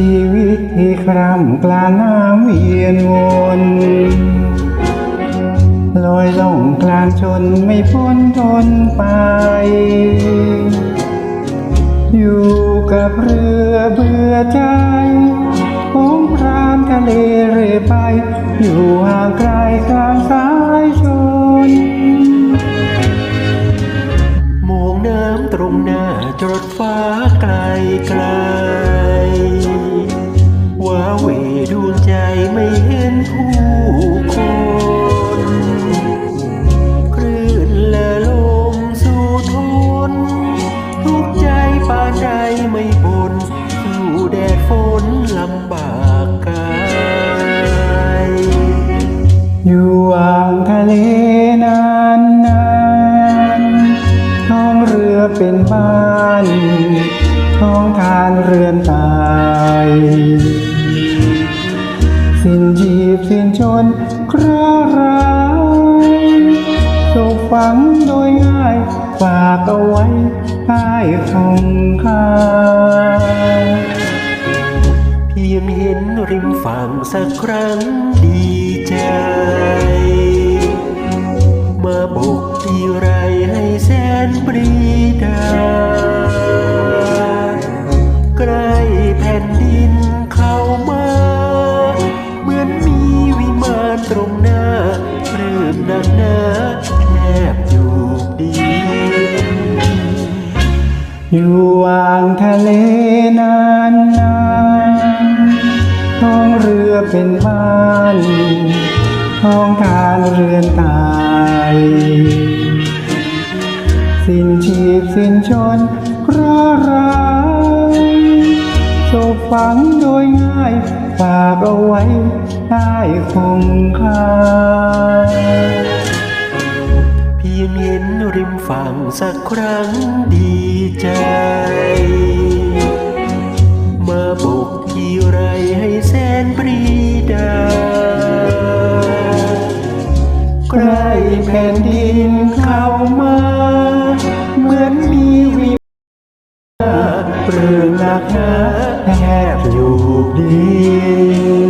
ชีวิตที่คร่ำกลางน้ำเวียนวนลอยล่องกลางชนไม่พ้นทนไป อยู่กับเรือเบื่อใจของพรานทะเลเร่ไป อยู่ห่างไกลกลางสายชนมองน้ำตรงหน้าจดฟ้าไกลไกล อยู่อ่างทะเลนานนานท้องเรือเป็นบ้านท้องทานเรือนตายสิ้นชีพสิ้นชนคราร้ายถูกฝังโดยง่ายฝากเอาไว้ใต้คงคา ริมฝั่งสักครั้งดีใจ มาบกที่ไรให้แสนปรีดา ใกล้แผ่นดินเข้ามา เหมือนมีวิมานตรงหน้าเริ่มหนักหนาแทบอยู่ดีอยู่อ่างทะเลนานน รือเป็นบ้านท้องทานเรือนตาย สิ้นชีพสิ้นชนคราร้ายศพฝังโดยง่าย ฝากเอาไว้ใต้คงคาเพียงเห็นริมฝั่งสักครั้งดีใจ นักหนาแทบอยู่ดี